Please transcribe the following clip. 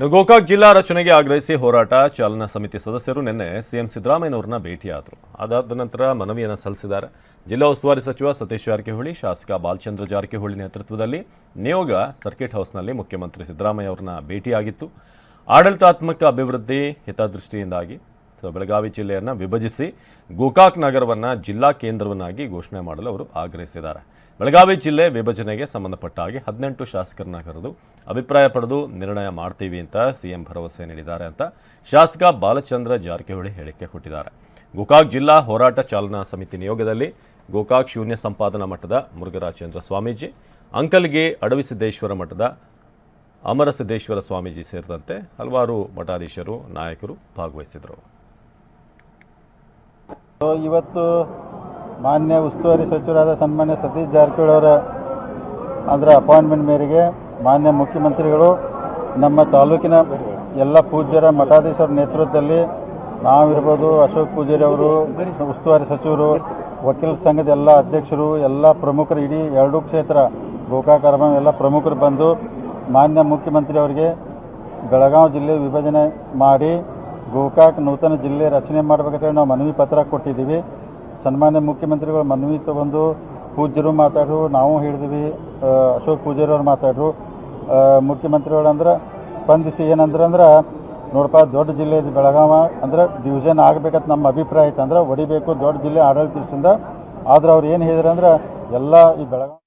ಗೋಕಾಕ್ ಜಿಲ್ಲಾ ರಚನೆಗೆ ಆಗ್ರಹಿಸಿ ಹೋರಾಟ ಚಾಲನಾ ಸಮಿತಿ ಸದಸ್ಯರು ನಿನ್ನೆ ಸಿಎಂ ಸಿದ್ದರಾಮಯ್ಯನವರನ್ನ ಭೇಟಿಯಾದರು. ಅದಾದ ನಂತರ ಮನವಿಯನ್ನು ಸಲ್ಲಿಸಿದ್ದಾರೆ. ಜಿಲ್ಲಾ ಉಸ್ತುವಾರಿ ಸಚಿವ ಸತೀಶ್ ಜಾರಕಿಹೊಳಿ, ಶಾಸಕ ಬಾಲಚಂದ್ರ ಜಾರಕಿಹೊಳಿ ನೇತೃತ್ವದಲ್ಲಿ ನಿಯೋಗ ಸರ್ಕಿಟ್ ಹೌಸ್ನಲ್ಲಿ ಮುಖ್ಯಮಂತ್ರಿ ಸಿದ್ದರಾಮಯ್ಯ ಅವರನ್ನ ಭೇಟಿಯಾಗಿತ್ತು. ಆಡಳಿತಾತ್ಮಕ ಅಭಿವೃದ್ಧಿ ಹಿತದೃಷ್ಟಿಯಿಂದಾಗಿ ಸೊ ಬೆಳಗಾವಿ ಜಿಲ್ಲೆಯನ್ನು ವಿಭಜಿಸಿ ಗೋಕಾಕ್ ನಗರವನ್ನು ಜಿಲ್ಲಾ ಕೇಂದ್ರವನ್ನಾಗಿ ಘೋಷಣೆ ಮಾಡಲು ಅವರು ಆಗ್ರಹಿಸಿದ್ದಾರೆ. ಬೆಳಗಾವಿ ಜಿಲ್ಲೆ ವಿಭಜನೆಗೆ ಸಂಬಂಧಪಟ್ಟ ಹಾಗೆ ಹದಿನೆಂಟು ಶಾಸಕರನ್ನ ಕರೆದು ಅಭಿಪ್ರಾಯ ಪಡೆದು ನಿರ್ಣಯ ಮಾಡ್ತೀವಿ ಅಂತ ಸಿಎಂ ಭರವಸೆ ನೀಡಿದ್ದಾರೆ ಅಂತ ಶಾಸಕ ಬಾಲಚಂದ್ರ ಜಾರಕಿಹೊಳಿ ಹೇಳಿಕೆ ಕೊಟ್ಟಿದ್ದಾರೆ. ಗೋಕಾಕ್ ಜಿಲ್ಲಾ ಹೋರಾಟ ಚಾಲನಾ ಸಮಿತಿ ನಿಯೋಗದಲ್ಲಿ ಗೋಕಾಕ್ ಶೂನ್ಯ ಸಂಪಾದನಾ ಮಠದ ಮುರುಘರಾಜೇಂದ್ರ ಸ್ವಾಮೀಜಿ, ಅಂಕಲ್ಗೆ ಅಡವಿಸಿದ್ದೇಶ್ವರ ಮಠದ ಅಮರಸಿದ್ದೇಶ್ವರ ಸ್ವಾಮೀಜಿ ಸೇರಿದಂತೆ ಹಲವಾರು ಮಠಾಧೀಶರು, ನಾಯಕರು ಭಾಗವಹಿಸಿದರು ಇವತ್ತು ಮಾನ್ಯ ಉಸ್ತುವಾರಿ ಸಚಿವರಾದ ಸನ್ಮಾನ್ಯ ಸತೀಶ್ ಜಾರಕಿಹೊಳಿ ಅವರ ಅದರ ಅಪಾಯಿಂಟ್ಮೆಂಟ್ ಮೇರೆಗೆ ಮಾನ್ಯ ಮುಖ್ಯಮಂತ್ರಿಗಳು ನಮ್ಮ ತಾಲೂಕಿನ ಎಲ್ಲ ಪೂಜ್ಯರ ಮಠಾಧೀಶರ ನೇತೃತ್ವದಲ್ಲಿ ನಾವಿರ್ಬೋದು ಅಶೋಕ್ ಪೂಜಾರಿ ಅವರು, ಉಸ್ತುವಾರಿ ಸಚಿವರು, ವಕೀಲ ಸಂಘದ ಎಲ್ಲ ಅಧ್ಯಕ್ಷರು, ಎಲ್ಲ ಪ್ರಮುಖರು, ಇಡೀ ಎರಡೂ ಕ್ಷೇತ್ರ ಗೋಕಾಕರ್ಮ ಎಲ್ಲ ಪ್ರಮುಖರು ಬಂದು ಮಾನ್ಯ ಮುಖ್ಯಮಂತ್ರಿ ಅವರಿಗೆ ಬೆಳಗಾವಿ ಜಿಲ್ಲೆ ವಿಭಜನೆ ಮಾಡಿ ಗೋಕಾಕ್ ನೂತನ ಜಿಲ್ಲೆ ರಚನೆ ಮಾಡಬೇಕಂತೇಳಿ ನಾವು ಮನವಿ ಪತ್ರ ಕೊಟ್ಟಿದ್ದೀವಿ. ಸನ್ಮಾನ್ಯ ಮುಖ್ಯಮಂತ್ರಿಗಳು ಮನವಿ ತಗೊಂಡು ಪೂಜ್ಯರು ಮಾತಾಡ್ರು, ನಾವು ಹೇಳಿದ್ವಿ ಅಶೋಕ್ ಪೂಜಾರಿ ಅವ್ರು ಮಾತಾಡ್ರು. ಮುಖ್ಯಮಂತ್ರಿಗಳು ಅಂದ್ರೆ ಸ್ಪಂದಿಸಿ ಏನಂದ್ರೆ ಅಂದ್ರೆ ನೋಡಪ್ಪ ದೊಡ್ಡ ಜಿಲ್ಲೆ ಬೆಳಗಾವ, ಅಂದ್ರೆ ಡಿವಿಷನ್ ಆಗಬೇಕಂತ ನಮ್ಮ ಅಭಿಪ್ರಾಯ ಐತೆ. ಅಂದ್ರೆ ಹೊಡಿಬೇಕು ದೊಡ್ಡ ಜಿಲ್ಲೆ ಆಡಳಿತ ದೃಷ್ಟಿಯಿಂದ ಆದ್ರೆ ಅವ್ರು ಏನು ಹೇಳಿದ್ರೆ ಅಂದ್ರೆ, ಎಲ್ಲ ಈ ಬೆಳಗಾವಿ